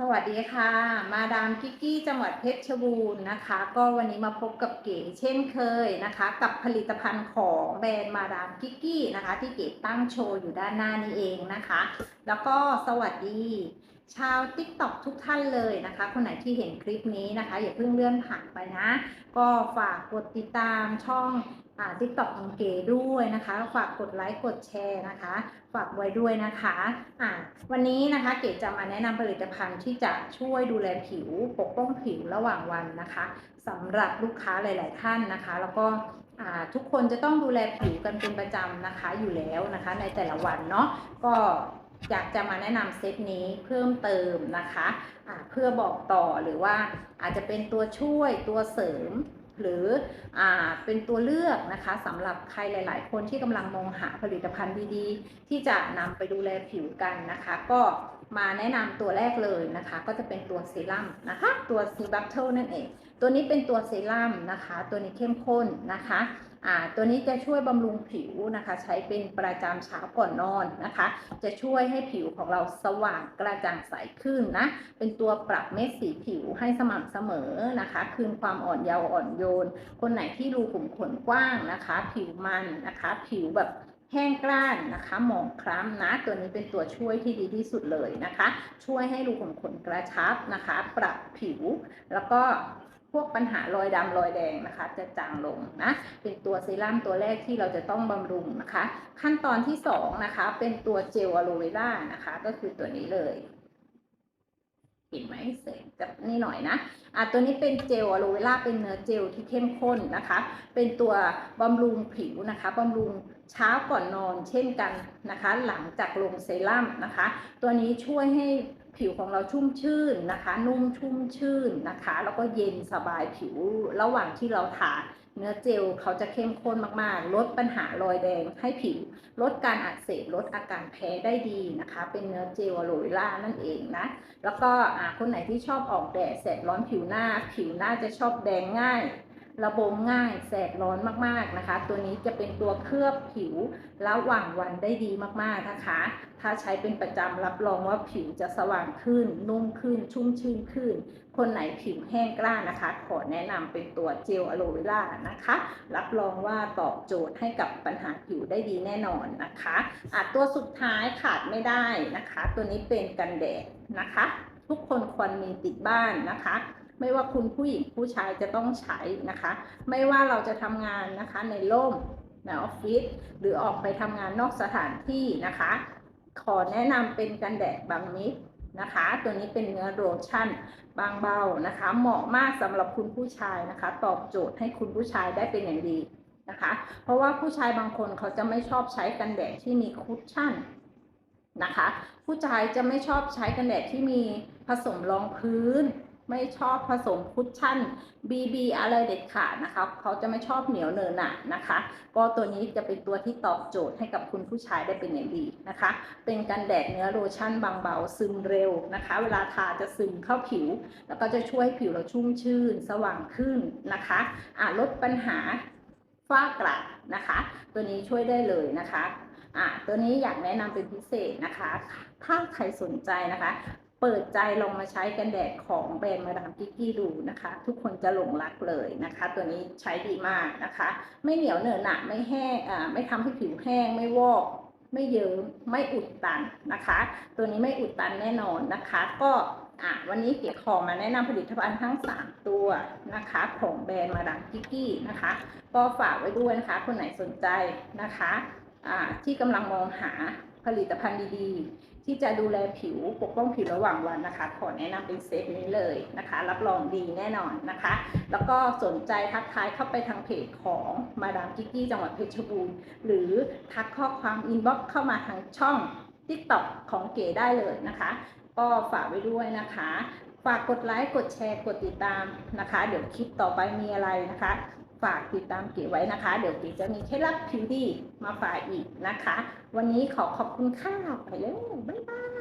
สวัสดีค่ะ มาดามกิกกี้จังหวัดเพชรบูรณ์นะคะ ก็วันนี้มาพบกับเก๋เช่นเคยนะคะ กับผลิตภัณฑ์ของแบรนด์มาดามกิกกี้นะคะ ที่เก๋ตั้งโชว์อยู่ด้านหน้านี้เองนะคะ แล้วก็สวัสดี ชาว t ิ k t o k ทุกท่านเลยนะคะ คนไหนที่เห็นคลิปนี้นะคะ อย่าเพิ่งเลื่อนผ่านไปนะ ก็ฝากกดติดตามช่องอ่า t ิ k t o k ของเก๋ด้วยนะคะ ฝากกดไลค์กดแชร์นะคะ ฝากไว้ด้วยนะคะอ่าวันนี้นะคะเก๋จะมาแนะนำผลิตภัณฑ์ที่จะช่วยดูแลผิวปกป้องผิวระหว่างวันนะคะสำหรับลูกค้าหลาย ๆ ท่านนะคะ แล้วก็ทุกคนจะต้องดูแลผิวกันเป็นประจำนะคะอยู่แล้วนะคะ ในแต่ละวันเนาะก็ อยากจะมาแนะนำเซตนี้เพิ่มเติมนะคะะเพื่อบอกต่อหรือว่าอาจจะเป็นตัวช่วยตัวเสริมหรืออ่าเป็นตัวเลือกนะคะสำหรับใครหลาย ๆ คนที่กำลังมองหาผลิตภัณฑ์ดีๆ ที่จะนำไปดูแลผิวกันนะคะ ก็มาแนะนำตัวแรกเลยนะคะ ก็จะเป็นตัวเซรั่มนะคะตัวซีบัตเทิลนั่นเอง ตัวนี้เป็นตัวเซรั่มนะคะ ตัวนี้เข้มข้นนะคะ ตัวนี้จะช่วยบำรุงผิวนะคะ ใช้เป็นประจำเช้าก่อนนอนนะคะ จะช่วยให้ผิวของเราสว่างกระจ่างใสขึ้นนะ เป็นตัวปรับเม็ดสีผิวให้สม่ำเสมอนะคะ คืนความอ่อนเยาว์อ่อนโยน คนไหนที่รูขุมขนกว้างนะคะ ผิวมันนะคะ ผิวแบบแห้งกร้านนะคะหมองคล้ำนะ ตัวนี้เป็นตัวช่วยที่ดีที่สุดเลยนะคะ ช่วยให้รูขุมขนกระชับนะคะ ปรับผิว แล้วก็ พวกปัญหารอยดำรอยแดงนะคะ จะจางลงนะ เป็นตัวเซรั่มตัวแรกที่เราจะต้องบำรุงนะคะ ขั้นตอนที่2นะคะ เป็นตัวเจลอะโลเวรานะคะ ก็คือตัวนี้เลยเห็นไหมเสร็จกับนี่หน่อยนะอะตัวนี้เป็นเจลอะโลเวราเป็นเนื้อเจลที่เข้มข้นนะคะ เป็นตัวบำรุงผิวนะคะบำรุงเช้าก่อนนอนเช่นกันนะคะ หลังจากลงเซรั่มนะคะ ตัวนี้ช่วยให้ ผิวของเราชุ่มชื่นนะคะ นุ่มชุ่มชื่นนะคะ แล้วก็เย็นสบายผิวระหว่างที่เราทาเนื้อเจลเขาจะเข้มข้นมากๆ ลดปัญหารอยแดงให้ผิว ลดการอักเสบลดอาการแพ้ได้ดีนะคะ เป็นเนื้อเจลอะโลเวล่านั่นเองนะ แล้วก็คนไหนที่ชอบออกแดดแสบร้อนผิวหน้า ผิวหน้าจะชอบแดงง่าย ระบมง่ายแสบร้อนมากๆนะคะ ตัวนี้จะเป็นตัวเคลือบผิวระหว่างวันได้ดีมากๆนะคะ ถ้าใช้เป็นประจำรับรองว่าผิวจะสว่างขึ้น นุ่มขึ้น ชุ่มชื่นขึ้น คนไหนผิวแห้งกล้านะคะ ขอแนะนำเป็นตัวเจลอะโลเวล่านะคะ รับรองว่าตอบโจทย์ให้กับปัญหาผิวได้ดีแน่นอนนะคะอะตัวสุดท้ายขาดไม่ได้นะคะ ตัวนี้เป็นกันแดดนะคะ ทุกคนควรมีติดบ้านนะคะ ไม่ว่าคุณผู้หญิงผู้ชายจะต้องใช้นะคะ ไม่ว่าเราจะทำงานนะคะในร่มในออฟฟิศหรือออกไปทำงานนอกสถานที่นะคะ ขอแนะนำเป็นกันแดดบางมิตรนะคะ ตัวนี้เป็นเนื้อโลชั่นบางเบานะคะ เหมาะมากสำหรับคุณผู้ชายนะคะ ตอบโจทย์ให้คุณผู้ชายได้เป็นอย่างดีนะคะ เพราะว่าผู้ชายบางคนเขาจะไม่ชอบใช้กันแดดที่มีคุชชั่นนะคะ ผู้ชายจะไม่ชอบใช้กันแดดที่มีผสมรองพื้น ไม่ชอบผสมคุชชั่น BB อะไรเด็ดขาดนะคะเขาจะไม่ชอบเหนียวเนินหนะนะคะ ก็ตัวนี้จะเป็นตัวที่ตอบโจทย์ให้กับคุณผู้ชายได้เป็นอย่างดีนะคะ เป็นกันแดดเนื้อโลชั่นบางเบาซึมเร็วนะคะ เวลาทาจะซึมเข้าผิว แล้วก็จะช่วยให้ผิวเราชุ่มชื่น สว่างขึ้นนะคะอ่าลดปัญหาฝ้ากระนะคะ ตัวนี้ช่วยได้เลยนะคะอ่าตัวนี้อยากแนะนำเป็นพิเศษนะคะ ถ้าใครสนใจนะคะ เปิดใจลองมาใช้กันแดดของแบรนด์มาดามกิกกี้ดูนะคะ ทุกคนจะหลงรักเลยนะคะ ตัวนี้ใช้ดีมากนะคะ ไม่เหนียวเหนอะหนะไม่แห้งไม่ทำให้ผิวแห้งไม่วอกไม่เยิ้มไม่อุดตันนะคะ ตัวนี้ไม่อุดตันแน่นอนนะคะ ก็อะวันนี้เกียรขอมาแนะนำผลิตภัณฑ์ทั้ง 3 ตัวนะคะ ของแบรนด์มาดามกิกกี้นะคะ ก็ฝากไว้ด้วยนะคะ คนไหนสนใจนะคะอ่าที่กำลังมองหา ผลิตภัณฑ์ดีๆ ที่จะดูแลผิวปกป้องผิวระหว่างวันนะคะ ขอแนะนำเป็นเซตนี้เลยนะคะ รับรองดีแน่นอนนะคะ แล้วก็สนใจทักทายเข้าไปทางเพจของมาดามกิกกี้จังหวัดเพชรบูรณ์หรือทักข้อความอินบ็อกซ์เข้ามาทางช่อง TikTok ของเก๋ได้เลยนะคะ ก็ฝากไว้ด้วยนะคะฝากกดไลค์ กดแชร์ กดติดตามนะคะ เดี๋ยวคลิปต่อไปมีอะไรนะคะ ฝากติดตามเก๋ไว้นะคะ เดี๋ยวเก๋จะมีเคล็ดลับผิวดีมาฝากอีกนะคะ วันนี้ขอขอบคุณค่ะไปเลยบ๊ายบาย